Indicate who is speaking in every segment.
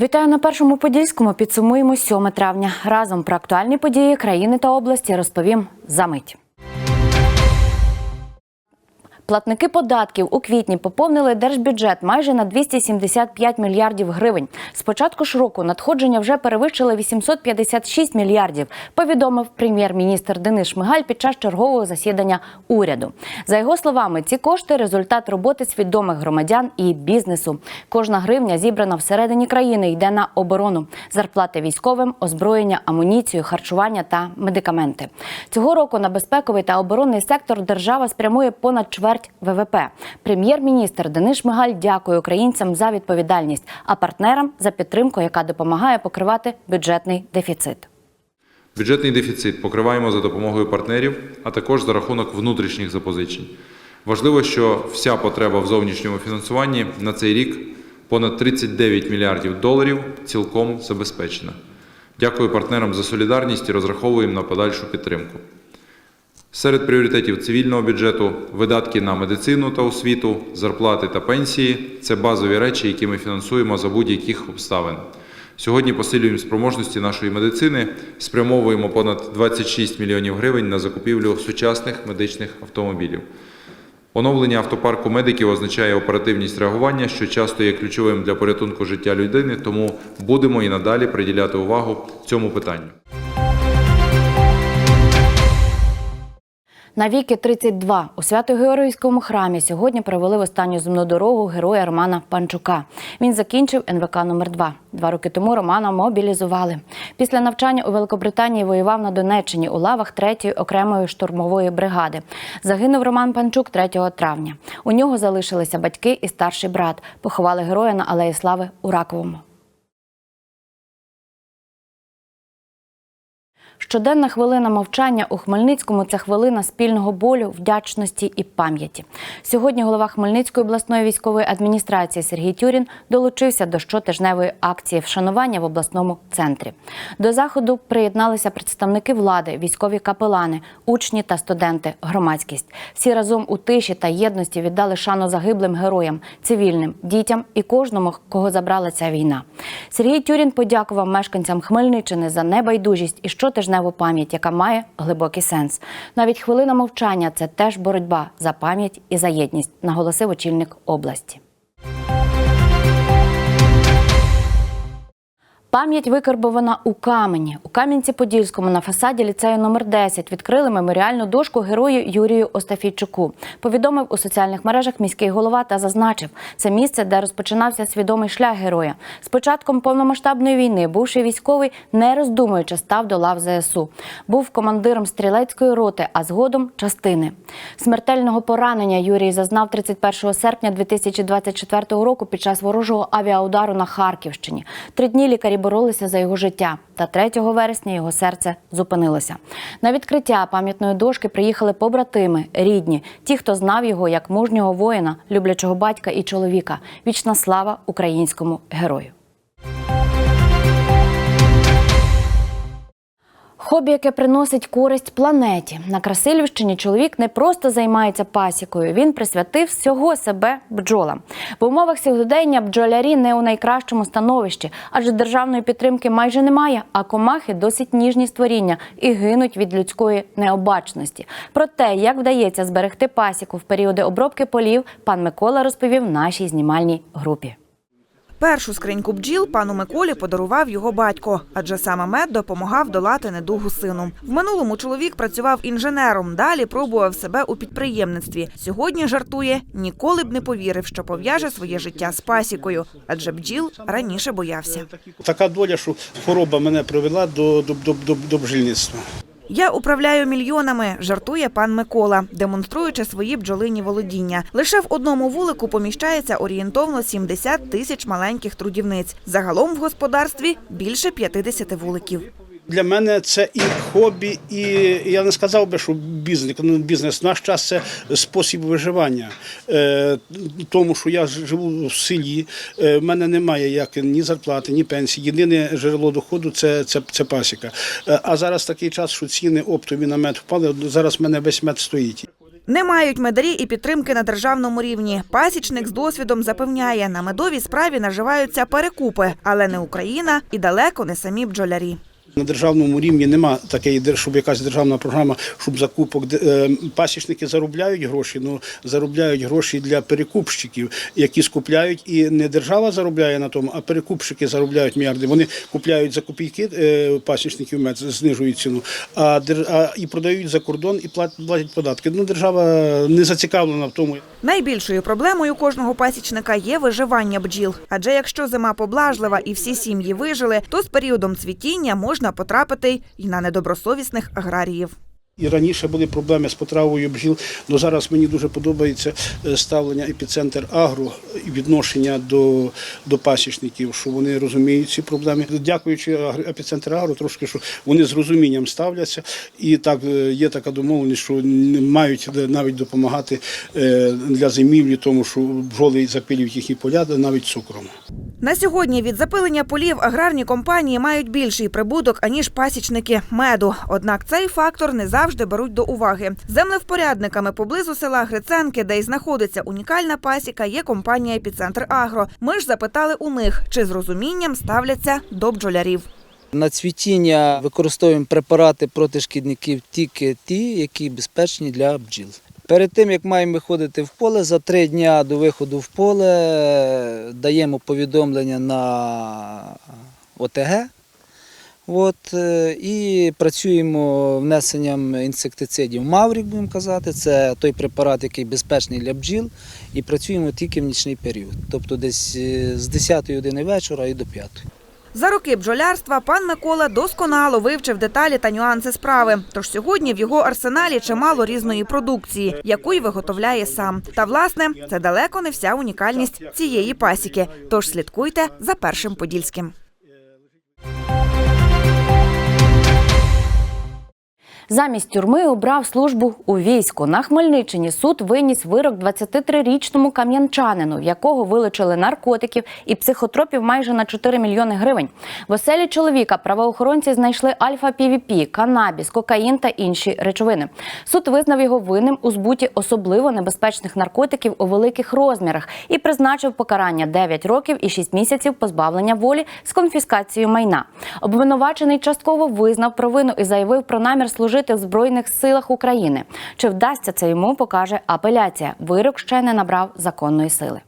Speaker 1: Вітаю на першому подільському. Підсумуємо 7 травня. Разом про актуальні події країни та області розповім за мить. Платники податків у квітні поповнили держбюджет майже на 275 мільярдів гривень. З початку ж року надходження вже перевищили 856 мільярдів, повідомив прем'єр-міністр Денис Шмигаль під час чергового засідання уряду. За його словами, ці кошти результат роботи свідомих громадян і бізнесу. Кожна гривня зібрана всередині країни йде на оборону, зарплати військовим, озброєння, амуніцію, харчування та медикаменти. Цього року на безпековий та оборонний сектор держава спрямує понад чверть ВВП. Прем'єр-міністр Денис Шмигаль дякує українцям за відповідальність, а партнерам за підтримку, яка допомагає покривати бюджетний дефіцит.
Speaker 2: Бюджетний дефіцит покриваємо за допомогою партнерів, а також за рахунок внутрішніх запозичень. Важливо, що вся потреба в зовнішньому фінансуванні на цей рік понад 39 мільярдів доларів цілком забезпечена. Дякую партнерам за солідарність і розраховуємо на подальшу підтримку. Серед пріоритетів цивільного бюджету видатки на медицину та освіту, зарплати та пенсії це базові речі, які ми фінансуємо за будь-яких обставин. Сьогодні посилюємо спроможності нашої медицини, спрямовуємо понад 26 мільйонів гривень на закупівлю сучасних медичних автомобілів. Оновлення автопарку медиків означає оперативність реагування, що часто є ключовим для порятунку життя людини, тому будемо і надалі приділяти увагу цьому питанню.
Speaker 1: На віки 32 у Свято-Георгійському храмі сьогодні провели в останню земну дорогу героя Романа Панчука. Він закінчив НВК номер 2 Два роки тому Романа мобілізували. Після навчання у Великобританії воював на Донеччині у лавах 3-ї окремої штурмової бригади. Загинув Роман Панчук 3 травня. У нього залишилися батьки і старший брат. Поховали героя на Алеї Слави у Раковому. Щоденна хвилина мовчання у Хмельницькому це хвилина спільного болю, вдячності і пам'яті. Сьогодні голова Хмельницької обласної військової адміністрації Сергій Тюрін долучився до щотижневої акції вшанування в обласному центрі. До заходу приєдналися представники влади, військові капелани, учні та студенти, громадськість. Всі разом у тиші та єдності віддали шану загиблим героям, цивільним, дітям і кожному, кого забрала ця війна. Сергій Тюрін подякував мешканцям Хмельниччини за небайдужість і щотижневу пам'ять, яка має глибокий сенс. Навіть хвилина мовчання це теж боротьба за пам'ять і за єдність, наголосив очільник області. Пам'ять викарбована у камені. У Кам'янці-Подільському на фасаді ліцею номер 10 відкрили меморіальну дошку герою Юрію Остафійчуку. Повідомив у соціальних мережах міський голова та зазначив, це місце, де розпочинався свідомий шлях героя. З початком повномасштабної війни бувший військовий, не роздумуючи, став до лав ЗСУ. Був командиром стрілецької роти, а згодом частини. Смертельного поранення Юрій зазнав 31 серпня 2024 року під час ворожого авіаудару на Харківщині. Три дні лікарі боролися за його життя. Та 3 вересня його серце зупинилося. На відкриття пам'ятної дошки приїхали побратими, рідні, ті, хто знав його як мужнього воїна, люблячого батька і чоловіка. Вічна слава українському герою. Хобі, яке приносить користь планеті. На Красилівщині чоловік не просто займається пасікою, він присвятив всього себе бджолам. В умовах сьогодення бджолярі не у найкращому становищі, адже державної підтримки майже немає, а комахи досить ніжні створіння і гинуть від людської необачності. Про те, як вдається зберегти пасіку в періоди обробки полів, пан Микола розповів нашій знімальній групі.
Speaker 3: Першу скриньку бджіл пану Миколі подарував його батько, адже саме мед допомагав долати недугу сину. В минулому чоловік працював інженером. Далі пробував себе у підприємництві. Сьогодні жартує, ніколи б не повірив, що пов'яже своє життя з пасікою, адже бджіл раніше боявся.
Speaker 4: Така доля, що хвороба мене привела до, до, до, до, до бджільництва.
Speaker 3: Я управляю мільйонами, жартує пан Микола, демонструючи свої бджолині володіння. Лише в одному вулику поміщається орієнтовно 70 тисяч маленьких трудівниць. Загалом в господарстві більше 50 вуликів.
Speaker 4: Для мене це і хобі, і я не сказав би, що бізнес. Ну, бізнес. В наш час це спосіб виживання. Е, тому що я живу в селі, е, в мене немає як ні зарплати, ні пенсії. Єдине джерело доходу це, це, це пасіка. Е, а зараз такий час, що ціни оптові на мед впали. Зараз в мене весь мед стоїть.
Speaker 3: Не мають медарі і підтримки на державному рівні. Пасічник з досвідом запевняє, на медовій справі наживаються перекупи, але не Україна і далеко не самі бджолярі.
Speaker 4: На державному рівні нема такої, щоб якась державна програма, щоб закупок е, пасічники заробляють гроші, але заробляють гроші для перекупщиків, які скупляють, і не держава заробляє на тому, а перекупщики заробляють мільярди. Вони купляють за копійки е, пасічників мед, знижують ціну, а, і продають за кордон і платять податки. Ну держава не зацікавлена в тому.
Speaker 3: Найбільшою проблемою кожного пасічника є виживання бджіл. Адже якщо зима поблажлива і всі сім'ї вижили, то з періодом цвітіння можна потрапити й на недобросовісних аграріїв.
Speaker 4: І раніше були проблеми з потравою бджіл, але зараз мені дуже подобається е, ставлення епіцентр агро і відношення до, до пасічників, що вони розуміють ці проблеми. Дякуючи епіцентр агро, трошки що вони з розумінням ставляться, і так е, є така домовленість, що мають навіть допомагати е, для зимівлі, тому що бджоли запилюють їхні поля навіть цукром.
Speaker 3: На сьогодні від запилення полів аграрні компанії мають більший прибуток, аніж пасічники меду. Однак цей фактор не завжди беруть до уваги. Землевпорядниками поблизу села Гриценки, де й знаходиться унікальна пасіка, є компанія Епіцентр Агро. Ми ж запитали у них, чи з розумінням ставляться до бджолярів.
Speaker 5: На цвітіння використовуємо препарати проти шкідників тільки ті, які безпечні для бджіл. Перед тим, як маємо виходити в поле, за три дні до виходу в поле е, даємо повідомлення на ОТГ. От, е, і працюємо внесенням інсектицидів Маврік, будемо казати. Це той препарат, який безпечний для бджіл, і працюємо тільки в нічний період, тобто десь е, з 10 години вечора і до 5.
Speaker 3: За роки бджолярства пан Микола досконало вивчив деталі та нюанси справи. Тож сьогодні в його арсеналі чимало різної продукції, яку й виготовляє сам. Та власне це далеко не вся унікальність цієї пасіки. Тож слідкуйте за першим подільським.
Speaker 1: Замість тюрми обрав службу у війську. На Хмельниччині суд виніс вирок 23-річному кам'янчанину, в якого вилучили наркотиків і психотропів майже на 4 мільйони гривень. В оселі чоловіка правоохоронці знайшли альфа-півіпі, канабіс, кокаїн та інші речовини. Суд визнав його винним у збуті особливо небезпечних наркотиків у великих розмірах і призначив покарання 9 років і 6 місяців позбавлення волі з конфіскацією майна. Обвинувачений частково визнав провину і заявив про намір служити в Збройних силах України. Чи вдасться це йому, покаже апеляція. Вирок ще не набрав законної сили.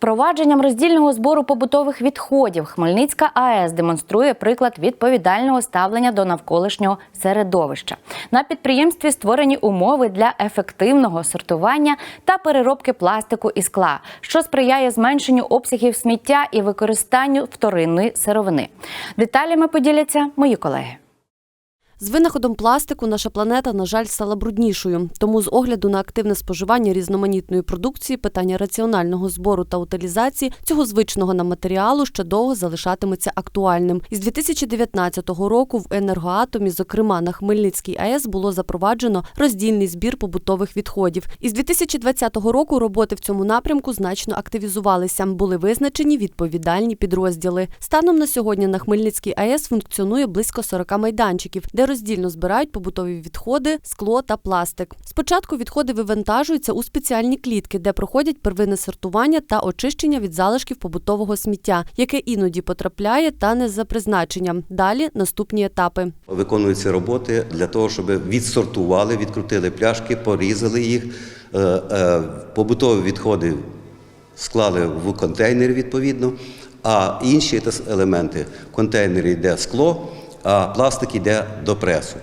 Speaker 1: Впровадженням роздільного збору побутових відходів Хмельницька АЕС демонструє приклад відповідального ставлення до навколишнього середовища. На підприємстві створені умови для ефективного сортування та переробки пластику і скла, що сприяє зменшенню обсягів сміття і використанню вторинної сировини. Деталями поділяться мої колеги.
Speaker 6: З винаходом пластику наша планета, на жаль, стала бруднішою. Тому з огляду на активне споживання різноманітної продукції питання раціонального збору та утилізації цього звичного нам матеріалу ще довго залишатиметься актуальним. Із 2019 року в енергоатомі, зокрема на Хмельницькій АЕС, було запроваджено роздільний збір побутових відходів. Із 2020 року роботи в цьому напрямку значно активізувалися. Були визначені відповідальні підрозділи. Станом на сьогодні на Хмельницькій АЕС функціонує близько 40 майданчиків, де роздільно збирають побутові відходи, скло та пластик. Спочатку відходи вивантажуються у спеціальні клітки, де проходять первинне сортування та очищення від залишків побутового сміття, яке іноді потрапляє та не за призначенням. Далі наступні етапи.
Speaker 7: Виконуються роботи для того, щоб відсортували, відкрутили пляшки, порізали їх, е, е, побутові відходи склали в контейнери відповідно, а інші елементи в контейнері йде скло, а пластик йде до пресу.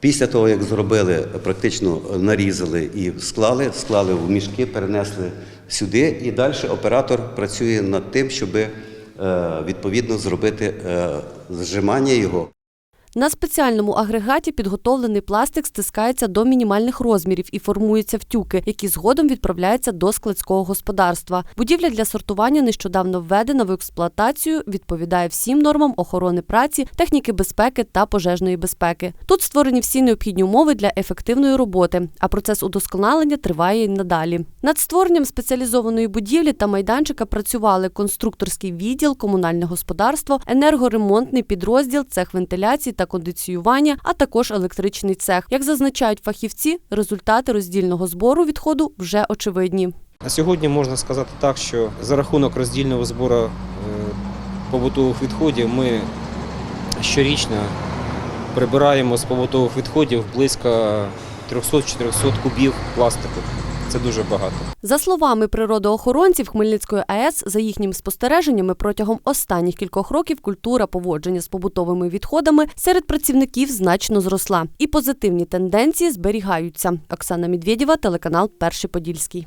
Speaker 7: Після того, як зробили, практично нарізали і склали, склали в мішки, перенесли сюди, і далі оператор працює над тим, щоб е, відповідно зробити е, зжимання його.
Speaker 6: На спеціальному агрегаті підготовлений пластик стискається до мінімальних розмірів і формуються втюки, які згодом відправляються до складського господарства. Будівля для сортування нещодавно введена в експлуатацію, відповідає всім нормам охорони праці, техніки безпеки та пожежної безпеки. Тут створені всі необхідні умови для ефективної роботи, а процес удосконалення триває й надалі. Над створенням спеціалізованої будівлі та майданчика працювали конструкторський відділ, комунальне господарство, енергоремонтний підрозділ, цех вентиляції та кондиціювання, а також електричний цех. Як зазначають фахівці, результати роздільного збору відходу вже очевидні.
Speaker 8: На сьогодні можна сказати так, що за рахунок роздільного збору е, побутових відходів ми щорічно прибираємо з побутових відходів близько 300-400 кубів пластику. Це дуже багато.
Speaker 6: За словами природоохоронців Хмельницької АЕС, за їхніми спостереженнями, протягом останніх кількох років культура поводження з побутовими відходами серед працівників значно зросла, і позитивні тенденції зберігаються. Оксана Медведєва, телеканал Перший Подільський.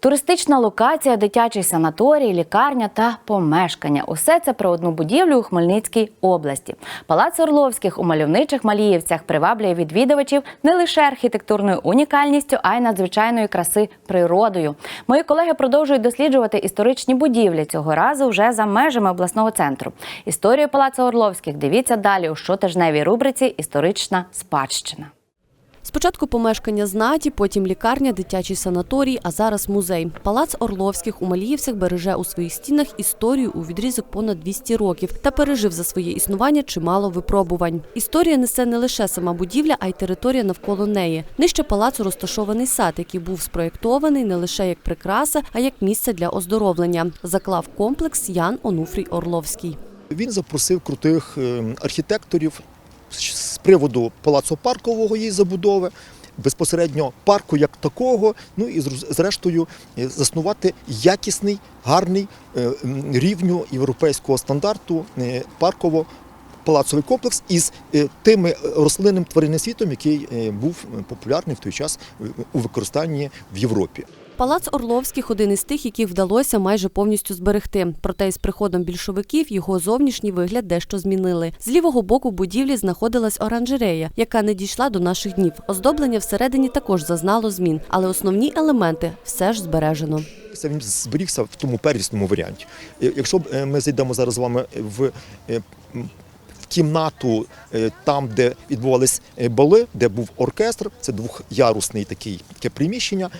Speaker 1: Туристична локація, дитячий санаторій, лікарня та помешкання усе це про одну будівлю у Хмельницькій області. Палац Орловських у мальовничих Маліївцях приваблює відвідувачів не лише архітектурною унікальністю, а й надзвичайної краси природою. Мої колеги продовжують досліджувати історичні будівлі цього разу вже за межами обласного центру. Історію палацу Орловських дивіться далі у щотижневій рубриці Історична спадщина.
Speaker 6: Спочатку помешкання знаті, потім лікарня, дитячий санаторій, а зараз музей. Палац Орловських у Маліївцях береже у своїх стінах історію у відрізок понад 200 років та пережив за своє існування чимало випробувань. Історія несе не лише сама будівля, а й територія навколо неї. Нижче палацу розташований сад, який був спроєктований не лише як прикраса, а як місце для оздоровлення. Заклав комплекс Ян Онуфрій Орловський.
Speaker 9: Він запросив крутих е, архітекторів з приводу палацу паркового її забудови, безпосередньо парку як такого. Ну і зрештою е, заснувати якісний, гарний е, рівню європейського стандарту е, парково. Палацовий комплекс із тими рослинним тваринним світом, який був популярний в той час у використанні в Європі.
Speaker 6: Палац Орловських один із тих, яких вдалося майже повністю зберегти. Проте із приходом більшовиків його зовнішній вигляд дещо змінили. З лівого боку будівлі знаходилась оранжерея, яка не дійшла до наших днів. Оздоблення всередині також зазнало змін, але основні елементи все ж збережено.
Speaker 9: Це він зберігся в тому первісному варіанті. Е, Якщо е, ми зайдемо зараз з вами в, е, кімнату, е, там, де відбувались е, бали, де був оркестр, це двохярусний такий таке приміщення,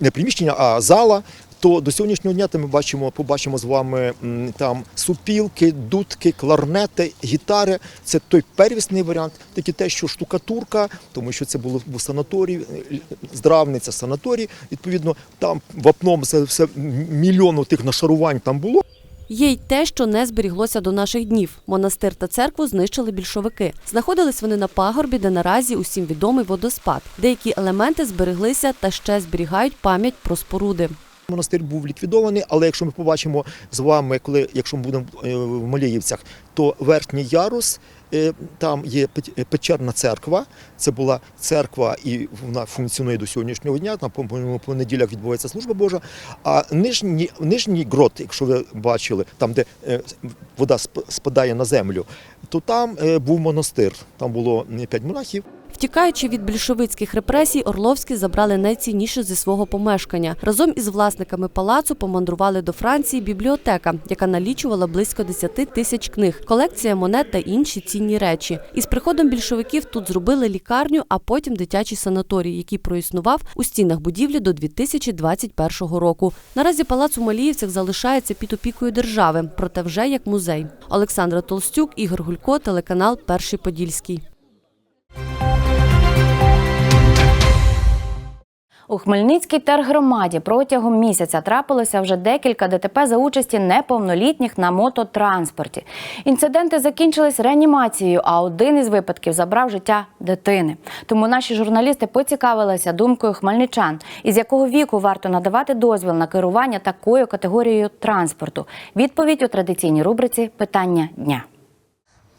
Speaker 9: не приміщення, а зала. То до сьогоднішнього дня ми бачимо, побачимо з вами там супілки, дудки, кларнети, гітари. Це той первісний варіант, такі те, що штукатурка, тому що це було був санаторій, е, здравниця, санаторій. Відповідно, там вапном це все мільйону тих нашарувань там було.
Speaker 6: Є й те, що не зберіглося до наших днів. Монастир та церкву знищили більшовики. Знаходились вони на пагорбі, де наразі усім відомий водоспад. Деякі елементи збереглися та ще зберігають пам'ять про споруди.
Speaker 9: Монастир був ліквідований, але якщо ми побачимо з вами, коли якщо ми будемо е, в Маліївцях, то верхній ярус. Е, Там є е, печерна церква. Це була церква, і вона функціонує до сьогоднішнього дня. Там по, неділях відбувається служба Божа. А нижній, нижній грот, якщо ви бачили, там де е, вода сп- спадає на землю, то там був монастир. Там було п'ять монахів.
Speaker 6: Втікаючи від більшовицьких репресій, Орловські забрали найцінніше зі свого помешкання. Разом із власниками палацу помандрували до Франції бібліотека, яка налічувала близько 10 тисяч книг, колекція монет та інші цінні речі. Із приходом більшовиків тут зробили лікарню, а потім дитячий санаторій, який проіснував у стінах будівлі до 2021 року. Наразі палац у Маліївцях залишається під опікою держави, проте вже як музей. Олександра Толстюк, Ігор Гулько, телеканал Перший Подільський.
Speaker 1: У Хмельницькій тергромаді протягом місяця трапилося вже декілька ДТП за участі неповнолітніх на мототранспорті. Інциденти закінчились реанімацією, а один із випадків забрав життя дитини. Тому наші журналісти поцікавилися думкою хмельничан, із якого віку варто надавати дозвіл на керування такою категорією транспорту. Відповідь у традиційній рубриці Питання дня.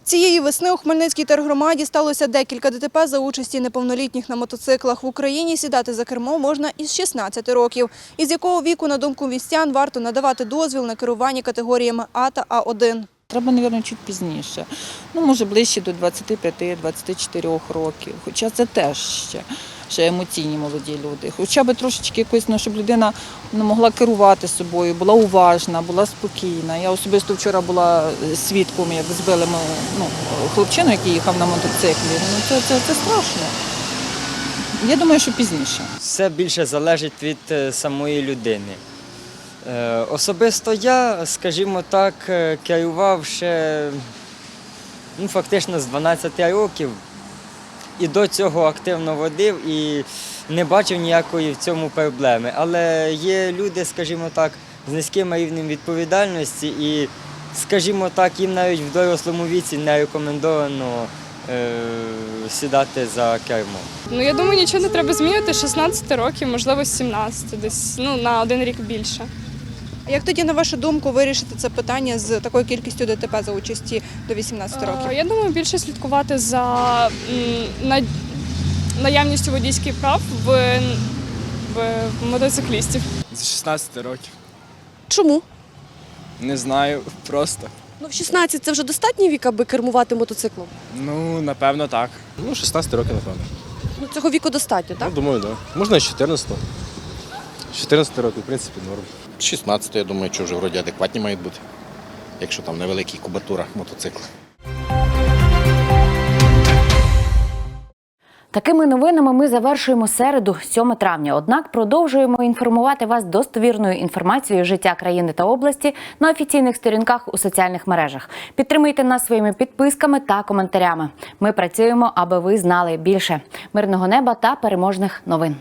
Speaker 10: Цієї весни у Хмельницькій тергромаді сталося декілька ДТП за участі неповнолітніх на мотоциклах. В Україні сідати за кермо можна із 16 років. Із якого віку, на думку містян, варто надавати дозвіл на керування категоріями А та А1.
Speaker 11: Треба, мабуть, чуть пізніше. Ну, може, ближче до 25-24 років. Хоча це теж ще, ще емоційні молоді люди. Хоча б трошечки якось, ну, щоб людина ну, могла керувати собою, була уважна, була спокійна. Я особисто вчора була свідком, як збили ми, ну, хлопчину, який їхав на мотоциклі. Ну, це, це, це страшно. Я думаю, що пізніше.
Speaker 12: Все більше залежить від е, самої людини. Е, Особисто я, скажімо так, е, керував ще ну, фактично з 12 років. І до цього активно водив і не бачив ніякої в цьому проблеми. Але є люди, скажімо так, з низьким рівнем відповідальності, і, скажімо так, їм навіть в дорослому віці не рекомендовано е, сідати за кермо.
Speaker 13: Ну я думаю, нічого не треба змінювати. 16 років, можливо, 17, десь ну на один рік більше.
Speaker 10: А Як тоді, на вашу думку, вирішити це питання з такою кількістю ДТП за участі до 18 років?
Speaker 13: Е, Я думаю, більше слідкувати за наявністю водійських прав в, в мотоциклістів.
Speaker 14: З 16 років.
Speaker 6: Чому?
Speaker 14: Не знаю, просто.
Speaker 6: Ну, в 16 це вже достатній вік, аби кермувати мотоциклом.
Speaker 14: Ну, напевно, так. Ну, 16 років, напевно.
Speaker 6: Ну, цього віку достатньо, так?
Speaker 14: Ну, думаю, так. Да. Можна і з 14. З 14 років, в принципі, норм.
Speaker 15: 16, я думаю, що вже вроді адекватні мають бути, якщо там невеликі кубатура мотоцикла.
Speaker 1: Такими новинами ми завершуємо середу, 7 травня. Однак продовжуємо інформувати вас достовірною інформацією життя країни та області на офіційних сторінках у соціальних мережах. Підтримуйте нас своїми підписками та коментарями. Ми працюємо, аби ви знали більше мирного неба та переможних новин.